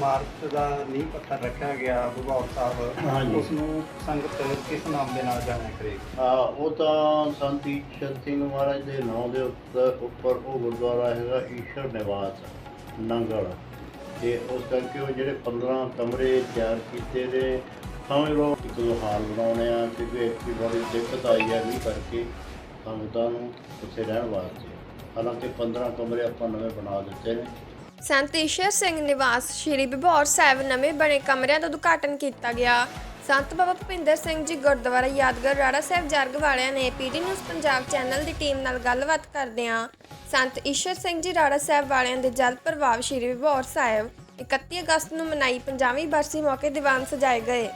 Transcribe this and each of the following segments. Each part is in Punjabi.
ਇਮਾਰਤ ਦਾ ਨੀਂਹ ਪੱਥਰ ਰੱਖਿਆ ਗਿਆ ਭਗੌਰ ਸਾਹਿਬ ਹਾਂਜੀ। ਉਸ ਨੂੰ ਸੰਗਤ ਕਿਸ ਨਾਮ ਦੇ ਨਾਲ ਜਾਣਿਆ ਕਰੇਗੀ ਆ ਉਹ ਤਾਂ ਸੰਤ ਈਸ਼ਰ ਸਿੰਘ ਮਹਾਰਾਜ ਦੇ ਨਾਂ ਦੇ ਉੱਤੇ ਉੱਪਰ ਉਹ ਗੁਰਦੁਆਰਾ ਹੈਗਾ ਈਸ਼ਰ ਨਿਵਾਸ ਨੰਗਲ। ਤੇ ਉਸ ਕਰਕੇ ਉਹ ਜਿਹੜੇ 15 ਕਮਰੇ ਤਿਆਰ ਕੀਤੇ ਨੇ ਸਮਝ ਲਓ ਇੱਕ ਦੋ ਹਾਲ ਬਣਾਉਣੇ ਆ ਕਿਉਂਕਿ ਇੱਕ ਬੜੀ ਦਿੱਕਤ ਆਈ ਹੈ ਵੀ ਕਰਕੇ ਸੰਗਤਾਂ ਨੂੰ ਉੱਥੇ ਰਹਿਣ ਵਾਸਤੇ। ਹਾਲਾਂਕਿ 15 ਕਮਰੇ ਆਪਾਂ ਨਵੇਂ ਬਣਾ ਦਿੱਤੇ ਨੇ। ਸੰਤ ਈਸ਼ਰ ਸਿੰਘ ਨਿਵਾਸ ਸ਼੍ਰੀ ਬਿਭੌਰ ਸਾਹਿਬ ਨਵੇਂ ਬਣੇ ਕਮਰਿਆਂ ਦਾ ਉਦਘਾਟਨ ਕੀਤਾ ਗਿਆ। ਸੰਤ ਬਾਬਾ ਭੁਪਿੰਦਰ ਸਿੰਘ ਜੀ ਗੁਰਦੁਆਰਾ ਯਾਦਗਾਰ ਰਾੜਾ ਸਾਹਿਬ ਜਰਗ ਵਾਲਿਆਂ ਨੇ ਪੀਡੀ ਨਿਊਜ਼ ਪੰਜਾਬ ਚੈਨਲ ਦੀ ਟੀਮ ਨਾਲ ਗੱਲਬਾਤ ਕਰਦਿਆਂ ਸੰਤ ਈਸ਼ਰ ਸਿੰਘ ਜੀ ਰਾੜਾ ਸਾਹਿਬ ਵਾਲਿਆਂ ਦੇ ਜਲ ਪ੍ਰਭਾਵ ਸ਼੍ਰੀ ਬਿਭੌਰ ਸਾਹਿਬ 31 ਅਗਸਤ ਨੂੰ ਮਨਾਈ 50ਵੀਂ ਬਰਸੀ ਮੌਕੇ ਦੀਵਾਨ ਸਜਾਏ ਗਏ।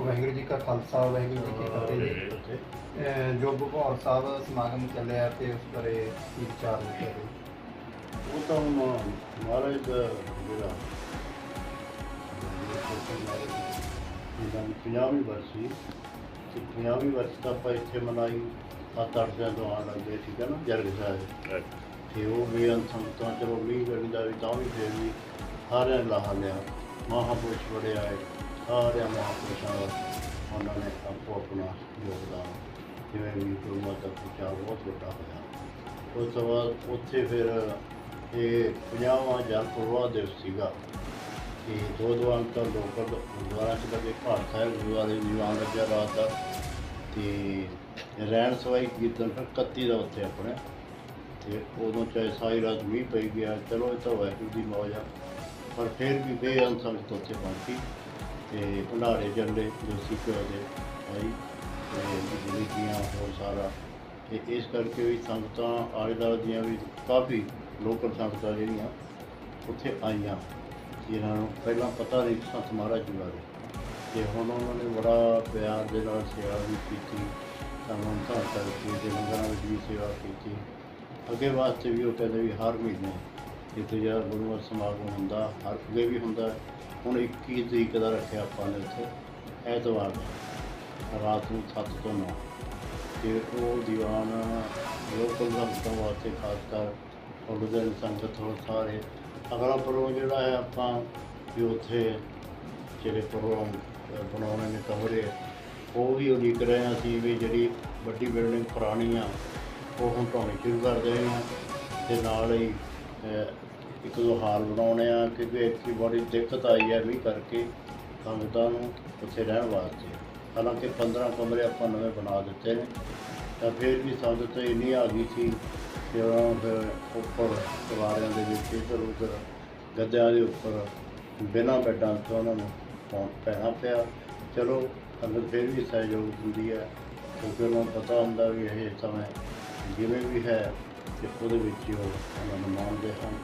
ਵਾਹਿਗੁਰੂ ਜੀ ਕਾ ਖਾਲਸਾ ਵਾਹਿਗੁਰੂ ਜੀ ਕੀ ਫਤਿਹ ਜੀ। ਅਹ ਜੋ ਭਗੌਰ ਸਾਹਿਬ ਸਮਾਗਮ ਚੱਲਿਆ ਤੇ ਉਸ ਬਾਰੇ ਕੀ ਵਿਚਾਰ ਨੇ ਤੁਹਾਡੇ? ਉਹ ਤਾਂ ਹੁਣ ਮਹਾਰਾਜ ਦਾ ਜਿਹੜਾ ਇਹਦਾ ਪੰਜਾਬੀ ਵਰਸੀ ਤੇ ਪੰਜਾਬੀ ਵਰਸੀ ਤਾਂ ਆਪਾਂ ਇੱਥੇ ਮਨਾਈ ਸੱਤ ਅੱਠ ਦਿਨ ਤੋਂ ਆਉਣ ਲੱਗੇ ਠੀਕ ਹੈ ਨਾ? ਜਰਗ ਸਾਹਿਬ। ਤੇ ਉਹ ਵੀ ਸੰਗਤਾਂ ਚਲੋ ਮੀਂਹ ਗਣੀ ਦਾ ਵੀ ਤਾਂ ਵੀ ਫੇਰ ਵੀ ਸਾਰਿਆਂ ਨੇ ਲਾਹਾ ਲਿਆ। ਮਹਾਪੁਰਸ਼ ਬੜੇ ਆਏ ਸਾਰਿਆਂ ਮਹਾਪੁਰਸ਼ਾਂ ਦਾ ਉਹਨਾਂ ਨੇ ਆਪੋ ਆਪਣਾ ਯੋਗਦਾਨ, ਜਿਵੇਂ ਵੀ ਗੁਰਮਤਿ ਦਾ ਪ੍ਰਚਾਰ ਬਹੁਤ ਵੱਡਾ ਹੋਇਆ। ਉਸ ਤੋਂ ਬਾਅਦ ਉੱਥੇ ਫਿਰ ਇਹ ਪੰਜਾਹਵਾਂ ਜਲ ਪ੍ਰਵਾਹ ਦਿਵਸ ਸੀਗਾ ਤੇ ਦੋ ਦੀਵਾਨ ਤਾਂ ਲੋਕਲ ਗੁਰਦੁਆਰਾ ਚ ਲੱਗੇ ਭਾਰਤ ਸਾਹਿਬ, ਗੁਰਦੁਆਰੇ ਵੀ ਦੀਵਾਨ ਲੱਗਿਆ ਰਾਤ ਦਾ। ਤੇ ਰਹਿਣ ਸਵਾਈ ਕੀਰਤਨ ਫਿਰ 31 ਦਾ ਉੱਥੇ ਆਪਣੇ। ਤੇ ਉਦੋਂ ਚਾਹੇ ਸਾਰੀ ਰਾਤ ਮੀਂਹ ਪਈ ਗਿਆ, ਚਲੋ ਇਹ ਤਾਂ ਵਾਹਿਗੁਰੂ ਦੀ ਮੌਜ ਆ। ਪਰ ਫਿਰ ਵੀ ਬੇਅੰਤ ਸੰਗਤ ਉੱਥੇ ਪਹੁੰਚੀ। ਤੇ ਭੰਡਾਰੇ ਚੱਲੇ ਦੇਸੀ ਸਿੱਖ ਦੇ, ਆਈ, ਤੇ ਬਿਜਲੀ ਦੀਆਂ ਹੋਰ ਸਾਰਾ। ਤੇ ਇਸ ਕਰਕੇ ਵੀ ਸੰਗਤਾਂ ਆਲੇ ਦੁਆਲੇ ਦੀਆਂ ਵੀ ਕਾਫੀ ਲੋਕਲ ਸੰਗਤਾਂ ਜਿਹੜੀਆਂ ਉੱਥੇ ਆਈਆਂ ਜਿਹਨਾਂ ਨੂੰ ਪਹਿਲਾਂ ਪਤਾ ਨਹੀਂ ਸੀ, ਸੰਤ ਮਹਾਰਾਜ ਜੀ ਬਾਰੇ। ਤੇ ਹੁਣ ਉਹਨਾਂ ਨੇ ਬੜਾ ਪਿਆਰ ਦੇ ਨਾਲ ਸੇਵਾ ਵੀ ਕੀਤੀ ਸਾਨੂੰ ਤਾਂ ਕਰਕੇ ਤੇ ਲੰਗਰਾਂ ਵਿੱਚ ਵੀ ਸੇਵਾ ਕੀਤੀ। ਅੱਗੇ ਵਾਸਤੇ ਵੀ ਉਹ ਕਹਿੰਦੇ ਵੀ ਹਰ ਮਹੀਨੇ ਜਿੱਥੇ ਜਿਹੜਾ ਗੁਰਮਤਿ ਸਮਾਗਮ ਹੁੰਦਾ, ਹਰ ਅੱਗੇ ਵੀ ਹੁੰਦਾ। ਹੁਣ 21 ਤਰੀਕ ਦਾ ਰੱਖਿਆ ਆਪਾਂ ਨੇ ਉੱਥੇ ਐਤਵਾਰ ਦਾ ਰਾਤ ਨੂੰ 7 ਤੋਂ 9 ਤੇ ਉਹ ਦੀਵਾਨ ਲੋਕਲ ਸੰਗਤਾਂ ਵਾਸਤੇ ਖਾਸ ਕਰ ਉਹਦੇ ਸੰਗਤ ਹੋਰ ਸਾਰੇ। ਅਗਲਾ ਪ੍ਰੋਗਰਾਮ ਜਿਹੜਾ ਹੈ ਆਪਾਂ ਵੀ ਉੱਥੇ ਜਿਹੜੇ ਪ੍ਰੋਗਰਾਮ ਬਣਾਉਣੇ ਨੇ ਕਮਰੇ, ਉਹ ਵੀ ਉਡੀਕ ਰਹੇ ਹਾਂ ਅਸੀਂ ਵੀ ਜਿਹੜੀ ਵੱਡੀ ਬਿਲਡਿੰਗ ਪੁਰਾਣੀ ਆ, ਉਹ ਹੁਣ ਢਾਉਣੀ ਸ਼ੁਰੂ ਕਰ ਦੇਣੀ ਆ ਤੇ ਨਾਲ ਹੀ ਇੱਕ ਦੋ ਹਾਲ ਬਣਾਉਣੇ ਆ ਕਿਉਂਕਿ ਇੱਥੇ ਬੜੀ ਦਿੱਕਤ ਆਈ ਹੈ ਵੀ ਕਰਕੇ ਸੰਗਤਾਂ ਨੂੰ ਉੱਥੇ ਰਹਿਣ ਵਾਸਤੇ। ਹਾਲਾਂਕਿ 15 ਕਮਰੇ ਆਪਾਂ ਨਵੇਂ ਬਣਾ ਦਿੱਤੇ ਨੇ, ਤਾਂ ਫਿਰ ਵੀ ਸੰਗਤ ਇੰਨੀ ਆ ਗਈ ਸੀ ਕਿ ਉਹਨਾਂ ਫਿਰ ਉੱਪਰ ਸਵਾਰਿਆਂ ਦੇ ਵਿੱਚ ਇੱਧਰ ਉੱਧਰ ਗੱਦਿਆਂ ਦੇ ਉੱਪਰ ਬਿਨਾਂ ਬੈੱਡਾਂ ਤੋਂ ਉਹਨਾਂ ਨੂੰ ਪਹੁੰਚ ਪੈਣਾ ਪਿਆ। ਚਲੋ ਸੰਗਤ ਫਿਰ ਵੀ ਸਹਿਯੋਗ ਦਿੰਦੀ ਹੈ, ਕਿਉਂਕਿ ਉਹਨਾਂ ਨੂੰ ਪਤਾ ਹੁੰਦਾ ਵੀ ਇਹ ਸਮੇਂ ਜਿਵੇਂ ਵੀ ਹੈ, ਤੇ ਉਹਦੇ ਵਿੱਚ ਹੀ ਉਹ ਉਹਨਾਂ ਨੂੰ ਮੰਨਦੇ ਹਨ।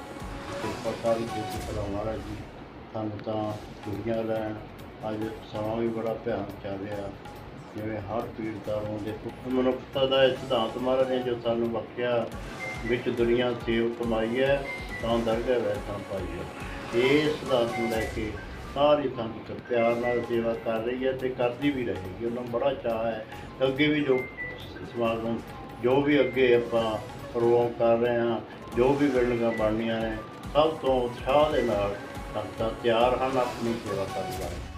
ਕਿਰਪਾ ਸਾਰੀ ਕਿਸੇ ਤਰ੍ਹਾਂ ਮਹਾਰਾਜ ਜੀ। ਸਾਨੂੰ ਤਾਂ ਦੁਨੀਆਂ ਲੈਣ ਅੱਜ ਸਮਾਂ ਵੀ ਬੜਾ ਭਿਆਨਕ ਚੱਲ ਰਿਹਾ। ਜਿਵੇਂ ਹਰ ਪੀੜਤਾਂ ਨੂੰ ਦੇਖੋ, ਮਨੁੱਖਤਾ ਦਾ ਇਹ ਸਿਧਾਂਤ ਮਹਾਰਾਜ ਨੇ ਜੋ ਸਾਨੂੰ ਬਖਸ਼ਿਆ, ਵਿੱਚ ਦੁਨੀਆ ਸੇਵ ਕਮਾਈ ਹੈ, ਤਾਂ ਦਰਗਾਹ ਵੈਸਾਂ ਪਾਈ ਹੈ। ਇਹ ਸਿਧਾਂਤ ਨੂੰ ਲੈ ਕੇ ਸਾਰੀ ਸੰਗਤ ਪਿਆਰ ਨਾਲ ਸੇਵਾ ਕਰ ਰਹੀ ਹੈ ਤੇ ਕਰਦੀ ਵੀ ਰਹੇਗੀ। ਉਹਨਾਂ ਨੂੰ ਬੜਾ ਚਾਅ ਹੈ। ਅੱਗੇ ਵੀ ਜੋ ਸਮਾਗਮ ਜੋ ਵੀ ਅੱਗੇ ਆਪਾਂ ਪ੍ਰੋਗਰਾਮ ਕਰ ਰਹੇ ਹਾਂ, ਜੋ ਵੀ ਬਿਲਡਿੰਗਾਂ ਬਣਨੀਆਂ ਨੇ ਸਭ ਤੋਂ ਉਤਸ਼ਾਹ ਦੇ ਨਾਲ ਸੰਗਤਾਂ ਤਿਆਰ ਹਨ ਆਪਣੀ ਸੇਵਾ ਕਰਨ ਲਈ